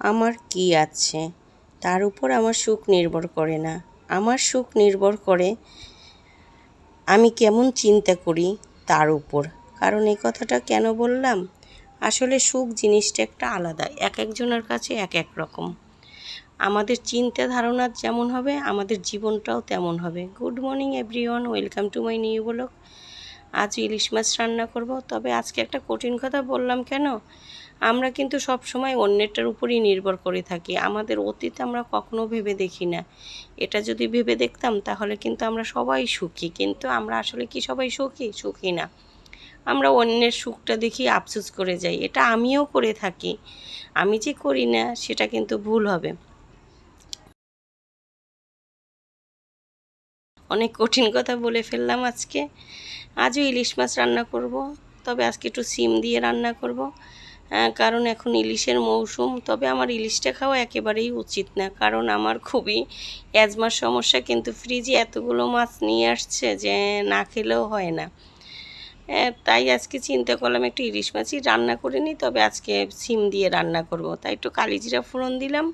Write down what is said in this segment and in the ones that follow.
আমার কি আছে? তার উপর আমার সুখ নির্ভর করে না। আমার সুখ নির্ভর করে আমি কেমন চিন্তা করি তার উপর। কারণ এই কথাটা কেন বললাম? আসলে সুখ জিনিসটা একটা আলাদা, এক একজনের কাছে এক এক রকম। আমাদের চিন্তা ধারণা যেমন হবে, আমাদের জীবনটাও তেমন হবে। Good morning everyone, welcome to my new blog. আজ ইলিশ মাছ রান্না করব। তবে আজকে একটা কঠিন কথা বললাম কেন? আমরা কিন্তু সব সময় অন্যেরটার উপরই নির্ভর করে থাকি। আমাদের অতীত আমরা কখনো ভেবে দেখি না। এটা যদি ভেবে দেখতাম, তাহলে কিন্তু আমরা সবাই সুখী। কিন্তু আমরা আসলে কি সবাই সুখী? সুখী না। আমরা অন্যের সুখটা দেখি আফসোস করে যাই। এটা আমিও করে থাকি। আমি যে করি না, সেটা কিন্তু ভুল হবে। অনেক কঠিন কথা বলে ফেললাম আজকে। আজও ইলিশ মাছ রান্না করব। তবে আজকে একটু সিম দিয়ে রান্না করব। কারণ এখন ইলিশের মৌসুম, তবে আমার ইলিশটা খাওয়া একেবারেই উচিত না। কারণ আমার খুবই অ্যাজমার সমস্যা, কিন্তু ফ্রিজে এতগুলো মাছ নিয়ে আসছে যে না খেলেও হয় না। তাই আজকে চিন্তা করলাম একটু ইলিশ মাছই রান্না করে নিই, তবে আজকে সিম দিয়ে রান্না করব। তাই একটু কালিজিরা ফোড়ন দিলাম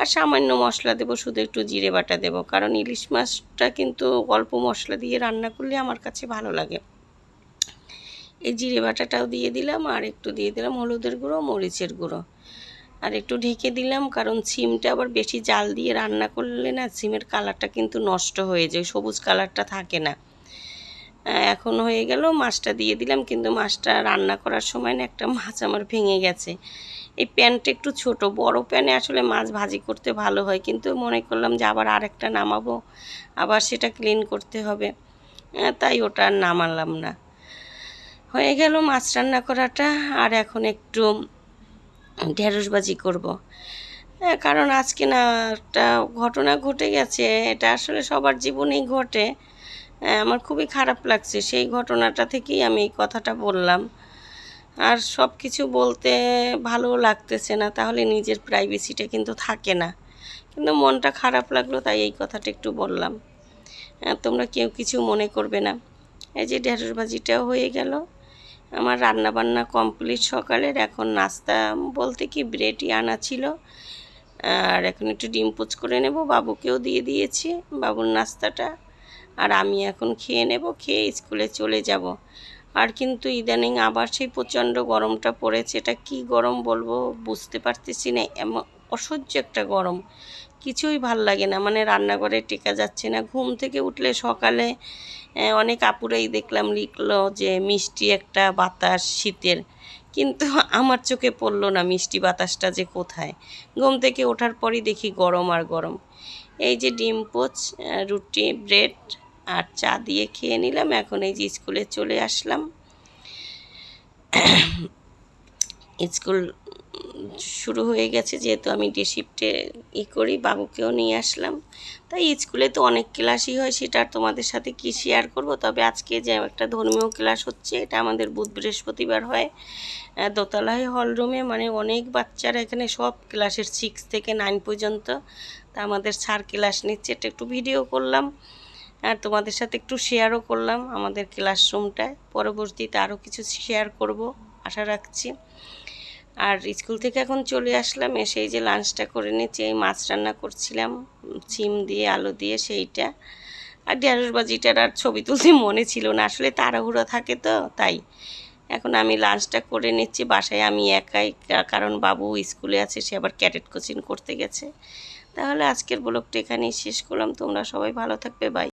আর সামান্য মশলা দেবো, শুধু একটু জিরে বাটা দেবো। কারণ ইলিশ মাছটা কিন্তু অল্প মশলা দিয়ে রান্না করলে আমার কাছে ভালো লাগে। এই জিরে বাটাটাও দিয়ে দিলাম আর একটু দিয়ে দিলাম হলুদের গুঁড়ো, মরিচের গুঁড়ো। আর একটু ঢেকে দিলাম কারণ সিমটা আবার বেশি জাল দিয়ে রান্না করলে না সিমের কালারটা কিন্তু নষ্ট হয়ে যায়, সবুজ কালারটা থাকে না। এখন হয়ে গেল মাছটা দিয়ে দিলাম কিন্তু মাছটা রান্না করার সময় না একটা মাছ আমার ভেঙে গেছে। এই প্যানটা একটু ছোট, বড় প্যানে আসলে মাছ ভাজি করতে ভালো হয় কিন্তু মনে করলাম যে আবার আরেকটা নামাবো, আবার সেটা ক্লিন করতে হবে। তাই ওটা আর নামালাম না। হয়ে গেল মাছ রান্না করাটা, আর এখন একটু ঢেঁড়সবাজি করব। কারণ আজকে না একটা ঘটনা ঘটে গেছে, এটা আসলে সবার জীবনেই ঘটে। আমার খুবই খারাপ লাগছে, সেই ঘটনাটা থেকেই আমি এই কথাটা বললাম। আর সব কিছু বলতে ভালো লাগতেছে না, তাহলে নিজের প্রাইভেসিটা কিন্তু থাকে না। কিন্তু মনটা খারাপ লাগল, তাই এই কথাটা একটু বললাম। তোমরা কেউ কিছু মনে করবে না। এই যে ঢেঁড়স ভাজিটাও হয়ে গেল আমার রান্না বান্না কমপ্লিট সকালের। এখন নাস্তা বলতে কি ব্রেডই আনা ছিল। আর এখন একটু ডিম পোচ করে নেব। বাবুকেও দিয়ে দিয়েছি, বাবুর নাস্তাটা। আর আমি এখন খেয়ে নেব, খেয়ে স্কুলে চলে যাব। আর কিন্তু ইদানিং আবার সেই প্রচণ্ড গরমটা পড়েছে। এটা কি গরম বলব? বুঝতে পারতেছি না। অসহ্য একটা গরম। কিছুই ভালো লাগে না। মানে রান্নাঘরে টেকা যাচ্ছে না। ঘুম থেকে উঠলে সকালে অনেক আপুরাই দেখলাম লিখলো যে, মিষ্টি একটা বাতাস শীতের। কিন্তু আমার চোখে পড়ল না মিষ্টি বাতাসটা যে কোথায়। ঘুম থেকে ওঠার পরই দেখি গরম আর গরম। এই যে ডিম পোচ রুটি, ব্রেড আর চা দিয়ে খেয়ে নিলাম। এখন এই যে স্কুলে চলে আসলাম। স্কুল শুরু হয়ে গেছে যেহেতু আমি ডে শিফটে ই করি, বাবুকেও নিয়ে আসলাম। তাই স্কুলে তো অনেক ক্লাসই হয়, সেটা আর তোমাদের সাথে কি শেয়ার করব? তবে আজকে যে একটা ধর্মীয় ক্লাস হচ্ছে, এটা আমাদের বুধ বৃহস্পতিবার হয়। দোতলায় হলরুমে মানে অনেক বাচ্চারা এখানে সব ক্লাসের সিক্স থেকে নাইন পর্যন্ত। তা আমাদের স্যার ক্লাস নিচ্ছে, এটা একটু ভিডিও করলাম। আর তোমাদের সাথে একটু শেয়ারও করলাম আমাদের ক্লাসরুমটায় পরবর্তীতে আরও কিছু শেয়ার করব, আশা রাখছি। আর স্কুল থেকে এখন চলে আসলাম এসে যে লাঞ্চটা করে নিচ্ছি, এই মাছ রান্না করছিলাম সিম দিয়ে, আলু দিয়ে সেইটা। আর ঢেঁড়স বাজিটার আর ছবি তুলতে মনে ছিল না, আসলে তাড়াহুড়ো থাকে তো, তাই। এখন আমি লাঞ্চটা করে নিচ্ছি, বাসায় আমি একাই কারণ বাবু স্কুলে আছে, সে আবার ক্যাডেট কোচিং করতে গেছে। তাহলে আজকের ব্লগটা এখানেই শেষ করলাম, তোমরা সবাই ভালো থাকবে বাই